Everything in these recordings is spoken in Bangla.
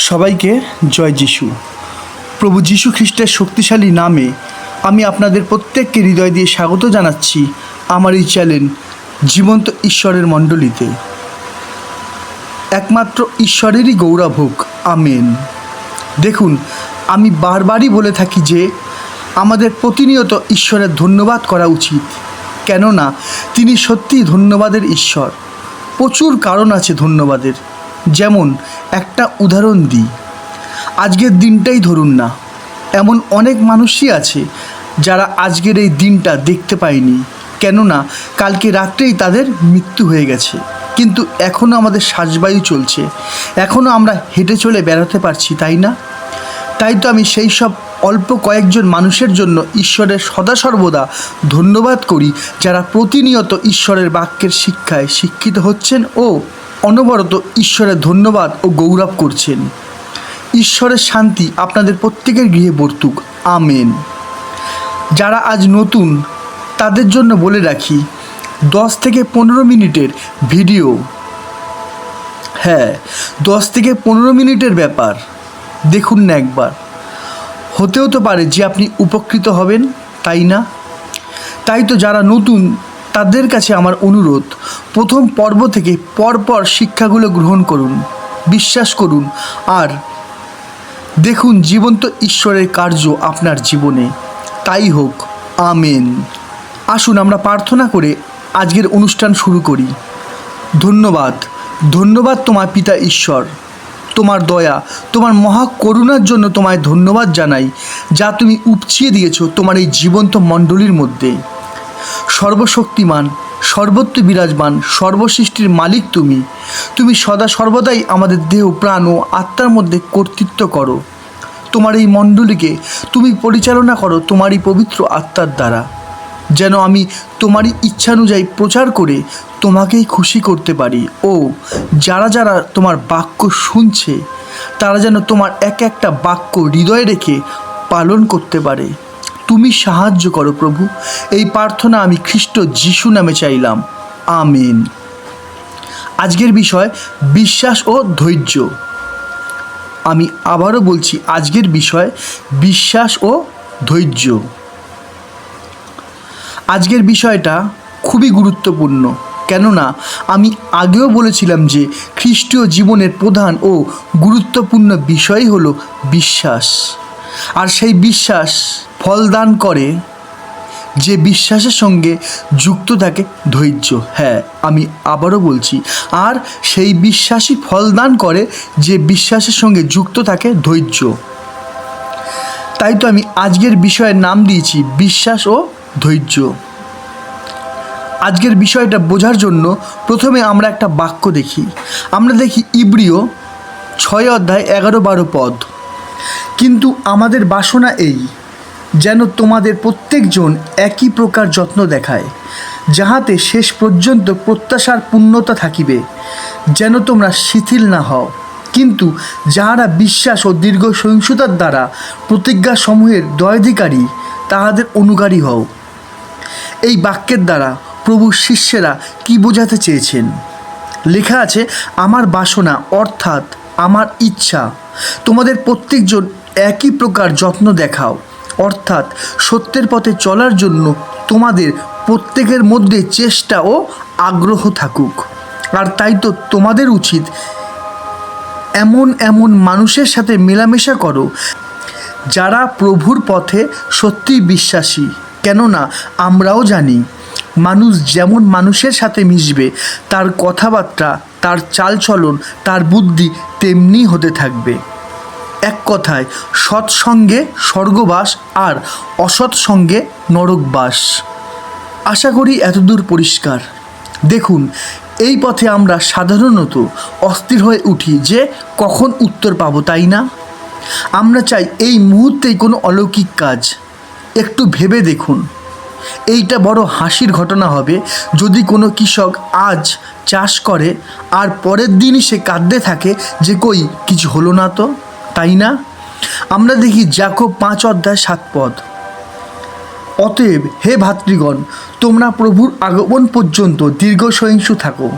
সবাইকে জয় যিশু। প্রভু যিশু খ্রিস্টের শক্তিশালী নামে আমি আপনাদের প্রত্যেককে হৃদয় দিয়ে স্বাগত জানাচ্ছি আমার এই চ্যানেল জীবন্ত ঈশ্বরের মণ্ডলীতে। একমাত্র ঈশ্বরেরই গৌরব হোক, আমেন। দেখুন, আমি বারবারই বলে থাকি যে আমাদের প্রতিনিয়ত ঈশ্বরের ধন্যবাদ করা উচিত, কেননা তিনি সত্যিই ধন্যবাদের ঈশ্বর। প্রচুর কারণ আছে ধন্যবাদের। যেমন একটা উদাহরণ দিই। আজকের দিনটাই ধরুন না। এমন অনেক মানুষই আছে যারা আজকের এই দিনটা দেখতে পায়নি। কেননা কালকে রাত্রেই তাদের মৃত্যু হয়ে গেছে। কিন্তু এখনও আমাদের শ্বাসবায়ু চলছে। এখনও আমরা হেঁটে চলে বেড়াতে পারছি, তাই না? তাই তো আমি সেই সব অল্প কয়েকজন মানুষের জন্য ঈশ্বরের সদা সর্বদা ধন্যবাদ করি, যারা প্রতিনিয়ত ঈশ্বরের বাক্যের শিক্ষায় শিক্ষিত হচ্ছেন ও অনবরত ঈশ্বরের ধন্যবাদ ও গৌরব করছেন। ঈশ্বরের শান্তি আপনাদের প্রত্যেকের গৃহে বর্তুক। আমেন। যারা আজ নতুন, তাদের জন্য বলে রাখি, দশ থেকে পনেরো মিনিটের ভিডিও। হ্যাঁ দশ থেকে পনেরো মিনিটের ব্যাপার। দেখুন না একবার। হতেও তো পারে যে আপনি উপকৃত হবেন, তাই না? তাই তো যারা নতুন, তাদের কাছে আমার অনুরোধ প্রথম পর্ব থেকে পরপর শিক্ষাগুলো গ্রহণ করুন, বিশ্বাস করুন আর দেখুন জীবন্ত ঈশ্বরের কার্য আপনার জীবনে। তাই হোক, আমেন। আসুন আমরা প্রার্থনা করে আজকের অনুষ্ঠান শুরু করি। ধন্যবাদ। ধন্যবাদ তোমার পিতা ঈশ্বর। তোমার দয়া, তোমার মহা করুণার জন্য তোমায় ধন্যবাদ জানাই, যা তুমি উপচিয়ে দিয়েছ তোমার এই জীবন্ত মণ্ডলীর মধ্যে। সর্বশক্তিমান সর্বত্র বিরাজমান, সর্বসৃষ্টির মালিক তুমি। তুমি সদা সর্বদাই আমাদের দেহ, প্রাণ ও আত্মার মধ্যে কর্তৃত্ব করো। তোমার এই মণ্ডলীকে তুমি পরিচালনা করো তোমারই পবিত্র আত্মার দ্বারা। যেন আমি তোমারই ইচ্ছানুযায়ী প্রচার করে তোমাকেই খুশি করতে পারি। ও, যারা যারা তোমার বাক্য শুনছে, তারা যেন তোমার এক একটা বাক্য হৃদয়ে রেখে পালন করতে পারে। তুমি সাহায্য করো প্রভু। এই প্রার্থনা আমি খ্রিস্ট যিশু নামে চাইলাম। আমিন। আজকের বিষয়, বিশ্বাস ও ধৈর্য। আমি আবারও বলছি, আজকের বিষয়, বিশ্বাস ও ধৈর্য। আজকের বিষয়টা খুবই গুরুত্বপূর্ণ। কেননা, আমি আগেও বলেছিলাম যে, খ্রিস্টীয় জীবনের প্রধান ও গুরুত্বপূর্ণ বিষয় হলো বিশ্বাস। আর সেই বিশ্বাস ফলদান করে যে বিশ্বাসের সঙ্গে যুক্ত থাকে ধৈর্য। হ্যাঁ আমি আবারও বলছি, আর সেই বিশ্বাসই ফলদান করে যে বিশ্বাসের সঙ্গে যুক্ত থাকে ধৈর্য। তাই তো আমি আজকের বিষয়ের নাম দিয়েছি, বিশ্বাস ও ধৈর্য। আজকের বিষয়টা বোঝার জন্য প্রথমে আমরা একটা বাক্য দেখি। আমরা দেখি ইব্রিয় ছয় অধ্যায় এগারো বারো পদ। কিন্তু আমাদের বাসনা এই, যেন তোমাদের প্রত্যেকজন একই প্রকার যত্ন দেখায়, যাহাতে শেষ পর্যন্ত প্রত্যাশার পূর্ণতা থাকিবে, যেন তোমরা শিথিল না হও। কিন্তু যাহারা বিশ্বাস ও দীর্ঘ সহিংসতার দ্বারা প্রতিজ্ঞাসমূহের দয়াধিকারী, তাহাদের অনুগারী হও। এই বাক্যের দ্বারা প্রভু শিষ্যেরা কি বোঝাতে চেয়েছেন? লেখা আছে, আমার বাসনা অর্থাৎ আমার ইচ্ছা। তোমাদের প্রত্যেকজন একই প্রকার যত্ন দেখাও। অর্থাৎ সত্যের পথে চলার জন্য তোমাদের প্রত্যেকের মধ্যে চেষ্টা ও আগ্রহ থাকুক। আর তাই তো তোমাদের উচিত এমন এমন মানুষের সাথে মেলামেশা করো, যারা প্রভুর পথে সত্যিই বিশ্বাসী। কেননা আমরাও জানি, মানুষ যেমন মানুষের সাথে মিশবে, তার কথাবার্তা তার চালচলন, তার বুদ্ধি তেমনি হতে থাকবে। এক কথায়, সৎসঙ্গে স্বর্গবাস আর অসৎ সঙ্গে নরকবাস। আশা করি এতদূর পরিষ্কার। দেখুন, এই পথে আমরা সাধারণত অস্থির হয়ে উঠি যে কখন উত্তর পাবো, তাই না? আমরা চাই এই মুহূর্তেই কোনো অলৌকিক কাজ। একটু ভেবে দেখুন। এইটা বড় হাসির ঘটনা হবে। যদি কোনো কৃষক আজ চাষ করে, আর পরের দিনই সে কাঁদতে থাকে যে, কই, কিছু হলো না তো? তাই না? আমরা দেখি জাকো পাঁচ অধ্যায় সাত পদ। অতএব হে ভাতৃগণ, তোমরা প্রভুর আগমন পর্যন্ত দীর্ঘ সহিংসু থাকো।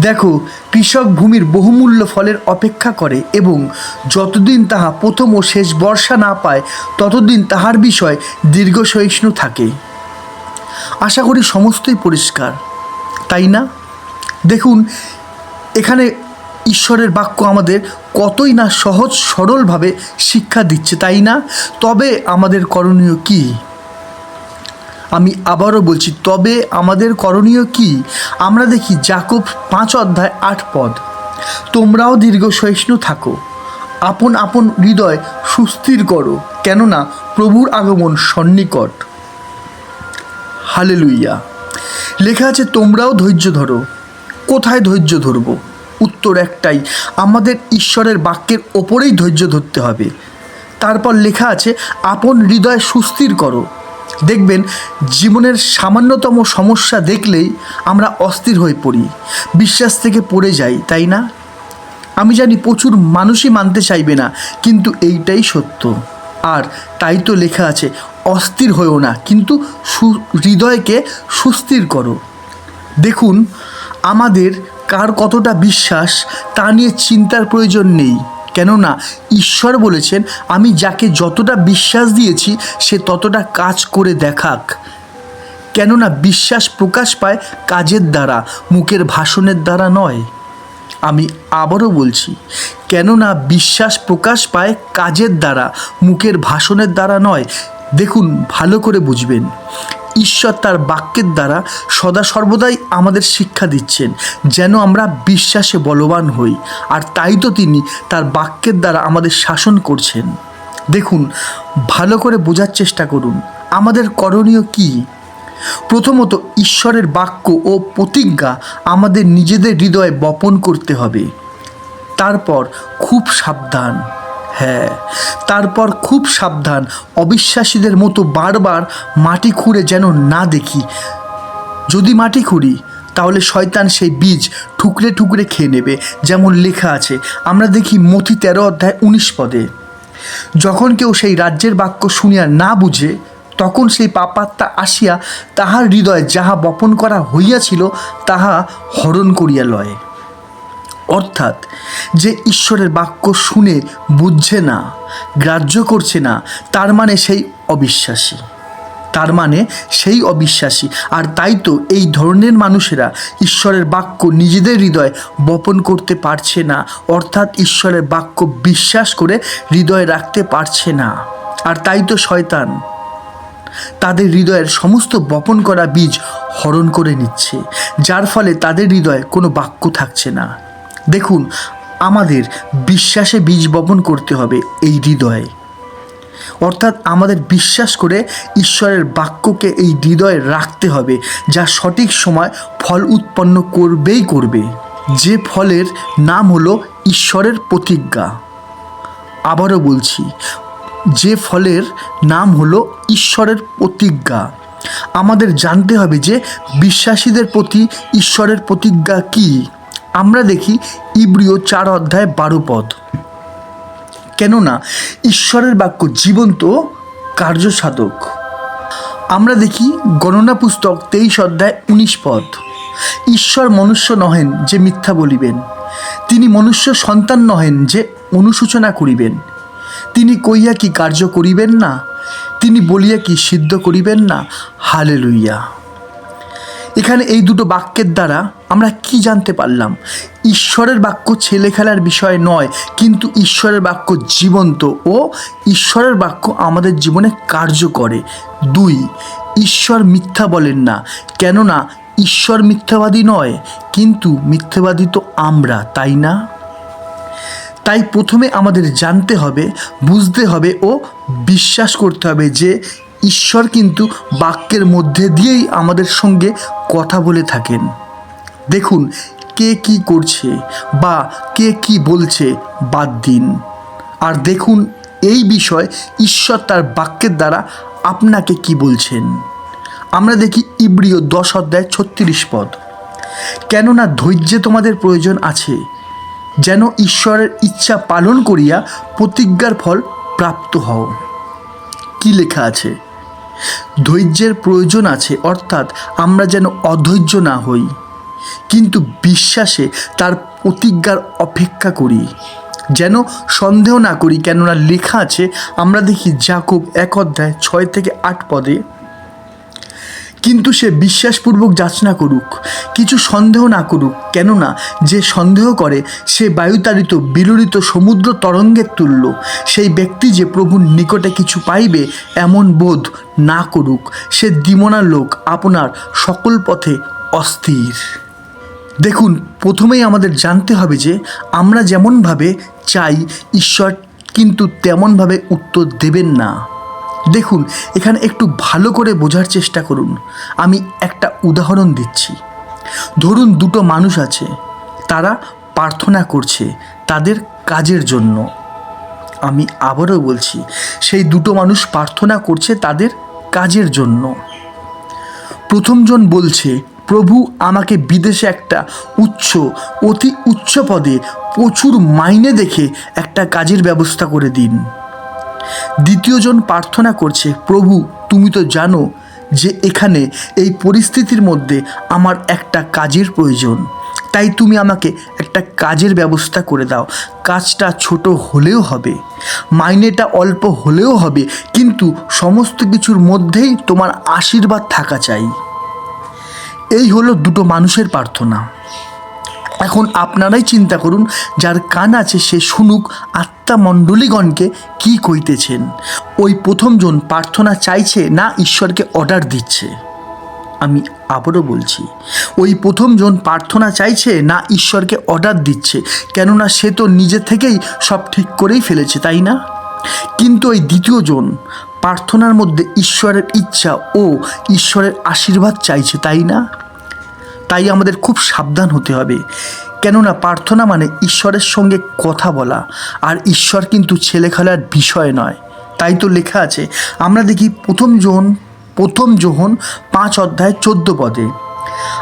দেখো, কৃষক ভূমির বহুমূল্য ফলের অপেক্ষা করে এবং যতদিন তাহা প্রথম ও শেষ বর্ষা না পায়, ততদিন তাহার বিষয় দীর্ঘ সহিষ্ণু থাকে। আশা করি সমস্তই পরিষ্কার, তাই না? দেখুন, এখানে ঈশ্বরের বাক্য আমাদের কতই না সহজ সরলভাবে শিক্ষা দিচ্ছে, তাই না? তবে আমাদের করণীয় কী? আমি আবারও বলছি, তবে আমাদের করণীয় কি? আমরা দেখি জাকব পাঁচ অধ্যায় আট পদ। তোমরাও দীর্ঘ সহিষ্ণু থাকো, আপন আপন হৃদয় সুস্থির করো, কেননা প্রভুর আগমন সন্নিকট। হালেলুইয়া লেখা আছে, তোমরাও ধৈর্য ধরো। কোথায় ধৈর্য ধরবো? উত্তর একটাই, আমাদের ঈশ্বরের বাক্যের ওপরেই ধৈর্য ধরতে হবে। তারপর লেখা আছে, আপন হৃদয় সুস্থির করো। দেখবেন, জীবনের সামান্যতম সমস্যা দেখলেই আমরা অস্থির হয়ে পড়ি, বিশ্বাস থেকে পড়ে যাই, তাই না? আমি জানি প্রচুর মানুষই মানতে চাইবে না, কিন্তু এইটাই সত্য। আর তাই তো লেখা আছে অস্থির হয়েও না, কিন্তু সু- হৃদয়কে সুস্থির করো। দেখুন, আমাদের কার কতটা বিশ্বাস, তা নিয়ে চিন্তার প্রয়োজন নেই। কেননা, ঈশ্বর বলেছেন, আমি যাকে যতটা বিশ্বাস দিয়েছি, সে ততটা কাজ করে দেখাক। কেননা, বিশ্বাস প্রকাশ পায় কাজের দ্বারা, মুখের ভাষণের দ্বারা নয়। আমি আবারও বলছি, কেননা, বিশ্বাস প্রকাশ পায় কাজের দ্বারা, মুখের ভাষণের দ্বারা নয়। দেখুন, ভালো করে বুঝবেন। ঈশ্বর তার বাক্যের দ্বারা সদা সর্বদাই আমাদের শিক্ষা দিচ্ছেন, যেন আমরা বিশ্বাসে বলবান হই। আর তাই তো তিনি তার বাক্যের দ্বারা আমাদের শাসন করছেন। দেখুন, ভালো করে বোঝার চেষ্টা করুন, আমাদের করণীয় কী? প্রথমত, ঈশ্বরের বাক্য ও প্রতিজ্ঞা আমাদের নিজেদের হৃদয়ে বপন করতে হবে। তারপর, খুব সাবধান। হ্যাঁ। তারপর খুব সাবধান, অবিশ্বাসীদের মতো বারবার মাটি খুঁড়ে যেন না দেখি। যদি মাটি খুঁড়ি, তাহলে শয়তান সেই বীজ ঠুকরে ঠুকরে খেয়ে নেবে, যেমন লেখা আছে। আমরা দেখি মথি তেরো অধ্যায় উনিশ পদে। যখন কেউ সেই রাজ্যের বাক্য শুনিয়া না বুঝে, তখন সেই পাপাত্মা আসিয়া তাহার হৃদয়ে যাহা বপন করা হইয়াছিল, তাহা হরণ করিয়া লয়। অর্থাৎ যে ঈশ্বরের বাক্য শুনে বুঝছে না, গ্রাহ্য করছে না, তার মানে সেই অবিশ্বাসী। তার মানে সেই অবিশ্বাসী। আর তাই তো এই ধরনের মানুষেরা ঈশ্বরের বাক্য নিজেদের হৃদয় বপন করতে পারছে না, অর্থাৎ ঈশ্বরের বাক্য বিশ্বাস করে হৃদয়ে রাখতে পারছে না। আর তাই তো শয়তান তাদের হৃদয়ের সমস্ত বপন করা বীজ হরণ করে নিচ্ছে, যার ফলে তাদের হৃদয়ে কোনো বাক্য থাকছে না। দেখুন, আমাদের বিশ্বাসে বীজ বপন করতে হবে এই হৃদয়ে। অর্থাৎ আমাদের বিশ্বাস করে ঈশ্বরের বাক্যকে এই হৃদয়ে রাখতে হবে, যা সঠিক সময় ফল উৎপন্ন করবেই করবে। যে ফলের নাম হলো ঈশ্বরের প্রতিজ্ঞা। আবারও বলছি, যে ফলের নাম হলো ঈশ্বরের প্রতিজ্ঞা। আমাদের জানতে হবে যে বিশ্বাসীদের প্রতি ঈশ্বরের প্রতিজ্ঞা কি। আমরা দেখি ইব্রিয় চার অধ্যায় বারো পদ। কেননা ঈশ্বরের বাক্য জীবন্ত, কার্যসাধক। আমরা দেখি গণনা পুস্তক তেইশ অধ্যায় উনিশ পদ। ঈশ্বর মনুষ্য নহেন যে মিথ্যা বলিবেন। তিনি মনুষ্য সন্তান নহেন যে অনুসূচনা করিবেন। তিনি কইয়া কি কার্য করিবেন না? তিনি বলিয়া কি সিদ্ধ করিবেন না? হালে লইয়া এখানে এই দুটো বাক্যের দ্বারা আমরা কি জানতে পারলাম? ঈশ্বরের বাক্য ছেলে খেলার বিষয় নয়, কিন্তু ঈশ্বরের বাক্য জীবন্ত ও ঈশ্বরের বাক্য আমাদের জীবনে কার্য করে। দুই, ঈশ্বর মিথ্যা বলেন না, কেননা ঈশ্বর মিথ্যাবাদী নয়, কিন্তু মিথ্যাবাদী তো আমরা, তাই না? তাই প্রথমে আমাদের জানতে হবে, বুঝতে হবে ও বিশ্বাস করতে হবে যে ঈশ্বর কিন্তু বাক্যের মধ্যে দিয়েই আমাদের সঙ্গে কথা বলে থাকেন। দেখুন, কে কি করছে বা কে কি বলছে বাদ দিন। আর দেখুন, এই বিষয় ঈশ্বর তার বাক্যের দ্বারা আপনাকে কি বলছেন। আমরা দেখি ইব্রিয় দশ অধ্যায় ছত্রিশ পদ। কেননা ধৈর্যে তোমাদের প্রয়োজন আছে, যেন ঈশ্বরের ইচ্ছা পালন করিয়া প্রতিজ্ঞার ফল প্রাপ্ত হও। কি লেখা আছে? ধৈর্যের প্রয়োজন আছে, অর্থাৎ আমরা যেন অধৈর্য না হই। কিন্তু বিশ্বাসে তার প্রতিজ্ঞার অপেক্ষা করি। যেন সন্দেহ না করি, কেননা লেখা আছে, আমরা দেখি জাকব এক অধ্যায় ছয় থেকে আট পদে। কিন্তু সে বিশ্বাসপূর্বক যাচনা করুক, কিছু সন্দেহ না করুক, কেননা যে সন্দেহ করে, সে বায়ুতাড়িত বিলুরিত সমুদ্র তরঙ্গের তুল্য। সেই ব্যক্তি যে প্রভুর নিকটে কিছু পাইবে, এমন বোধ না করুক। সে দিমনা লোক, আপনার সকল পথে অস্থির। দেখুন, প্রথমেই আমাদের জানতে হবে যে, আমরা যেমনভাবে চাই, ঈশ্বর কিন্তু তেমনভাবে উত্তর দেবেন না। দেখুন, এখানে একটু ভালো করে বোঝার চেষ্টা করুন। আমি একটা উদাহরণ দিচ্ছি। ধরুন দুটো মানুষ আছে, তারা প্রার্থনা করছে তাদের কাজের জন্য। আমি আবারও বলছি, সেই দুটো মানুষ প্রার্থনা করছে তাদের কাজের জন্য। প্রথমজন বলছে, প্রভু, আমাকে বিদেশে একটা উচ্চ, অতি উচ্চ পদে প্রচুর মাইনে দেখে একটা কাজের ব্যবস্থা করে দিন। দ্বিতীয়জন প্রার্থনা করছে, প্রভু, তুমি তো জানো যে এখানে এই পরিস্থিতির মধ্যে আমার একটা কাজের প্রয়োজন। তাই তুমি আমাকে একটা কাজের ব্যবস্থা করে দাও। কাজটা ছোট হলেও হবে, মাইনেটা অল্প হলেও হবে, কিন্তু সমস্ত কিছুর মধ্যেই তোমার আশীর্বাদ থাকা চাই। এই হলো দুটো মানুষের প্রার্থনা। এখন আপনারাই চিন্তা করুন, যার কান আছে সে শুনুক আত্মামণ্ডলীগণকে কি কইতেছেন? ওই প্রথমজন প্রার্থনা চাইছে না ঈশ্বরকে অর্ডার দিচ্ছে? আমি আবারও বলছি, ওই প্রথমজন প্রার্থনা চাইছে না ঈশ্বরকে অর্ডার দিচ্ছে, কেননা সে তো নিজে থেকেই সব ঠিক করেই ফেলেছে, তাই না? কিন্তু ওই দ্বিতীয়জন প্রার্থনার মধ্যে ঈশ্বরের ইচ্ছা ও ঈশ্বরের আশীর্বাদ চাইছে, তাই না? তাই আমাদের খুব সাবধান হতে হবে। কেননা প্রার্থনা মানে ঈশ্বরের সঙ্গে কথা বলা, আর ঈশ্বর কিন্তু ছেলে খেলার বিষয় নয়। তাই তো লেখা আছে, আমরা দেখি প্রথম জোহন প্রথম জোহন পাঁচ অধ্যায় চোদ্দ পদে।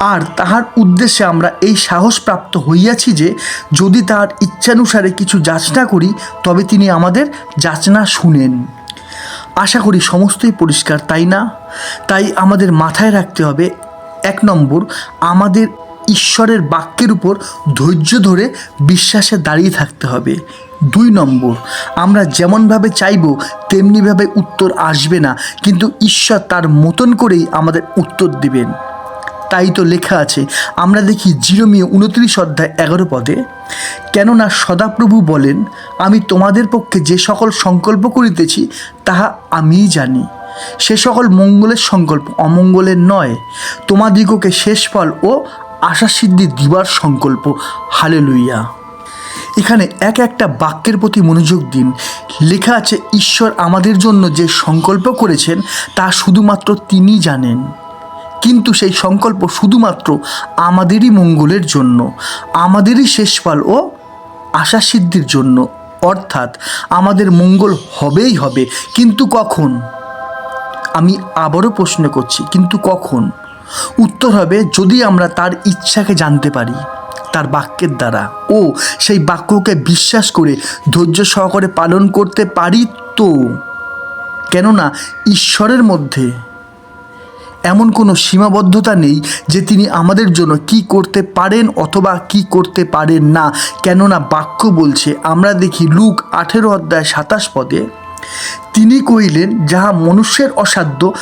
আর তাহার উদ্দেশ্যে আমরা এই সাহস প্রাপ্ত হইয়াছি যে, যদি তাহার ইচ্ছানুসারে কিছু যাচনা করি, তবে তিনি আমাদের যাচনা শুনেন। আশা করি সমস্তই পরিষ্কার, তাই না? তাই আমাদের মাথায় রাখতে হবে, এক নম্বর, আমাদের ঈশ্বরের বাক্যের উপর ধৈর্য ধরে বিশ্বাসে দাঁড়িয়ে থাকতে হবে। দুই নম্বর, আমরা যেমনভাবে চাইব, তেমনিভাবে উত্তর আসবে না, কিন্তু ঈশ্বর তার মতন করেই আমাদের উত্তর দেবেন। তাই তো লেখা আছে, আমরা দেখি জিরোমিও উনত্রিশ অধ্যায় এগারো পদে, কেননা সদাপ্রভু বলেন, আমি তোমাদের পক্ষে যে সকল সংকল্প করিতেছি, তাহা আমিই জানি। সে সকল মঙ্গলের সংকল্প অমঙ্গলের নয়, তোমাদিগকে শেষ ফল ও আশা সিদ্ধি দিবার সংকল্প হালে লইয়া এখানে এক একটা বাক্যের প্রতি মনোযোগ দিন। লেখা আছে, ঈশ্বর আমাদের জন্য যে সংকল্প করেছেন, তা শুধুমাত্র তিনি জানেন। কিন্তু সেই সংকল্প শুধুমাত্র আমাদেরই মঙ্গলের জন্য, আমাদেরই শেষ ফল ও আশা সিদ্ধির জন্য। অর্থাৎ আমাদের মঙ্গল হবেই হবে। কিন্তু কখন? আমি আবারও প্রশ্ন করছি, কিন্তু কখন? উত্তর হবে, যদি আমরা তার ইচ্ছাকে জানতে পারি, তার বাক্যের দ্বারা, ও সেই বাক্যকে বিশ্বাস করে, ধৈর্য সহকারে পালন করতে পারি তো? কেননা ঈশ্বরের মধ্যে এমন কোনো সীমাবদ্ধতা নেই যে তিনি আমাদের জন্য কি করতে পারেন অথবা কি করতে পারেন না। কেননা বাক্য বলছে, আমরা দেখি লুক আঠেরো অধ্যায় সাতাশ পদে, তিনি কহিলেন, যাহা মনুষ্যের অসাধ্য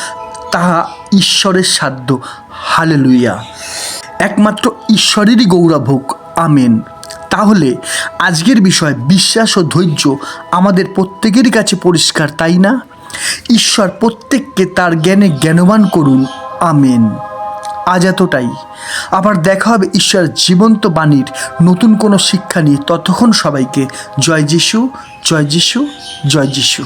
তাহা ঈশ্বরের সাধ্য। হালেলুইয়া একমাত্র ঈশ্বরেরই গৌরব হোক আমেন। তাহলে আজকের বিষয় বিশ্বাস ও ধৈর্য আমাদের প্রত্যেকেরই কাছে পরিষ্কার, তাই না? ঈশ্বর প্রত্যেককে তার জ্ঞানে জ্ঞানবান করুন। আমেন। আজ এতটাই। আবার দেখা হবে ঈশ্বরের জীবন্ত বাণীর নতুন কোনো শিক্ষা নিয়ে। ততক্ষণ সবাইকে জয় যিশু জয় যিশু জয় যিশু।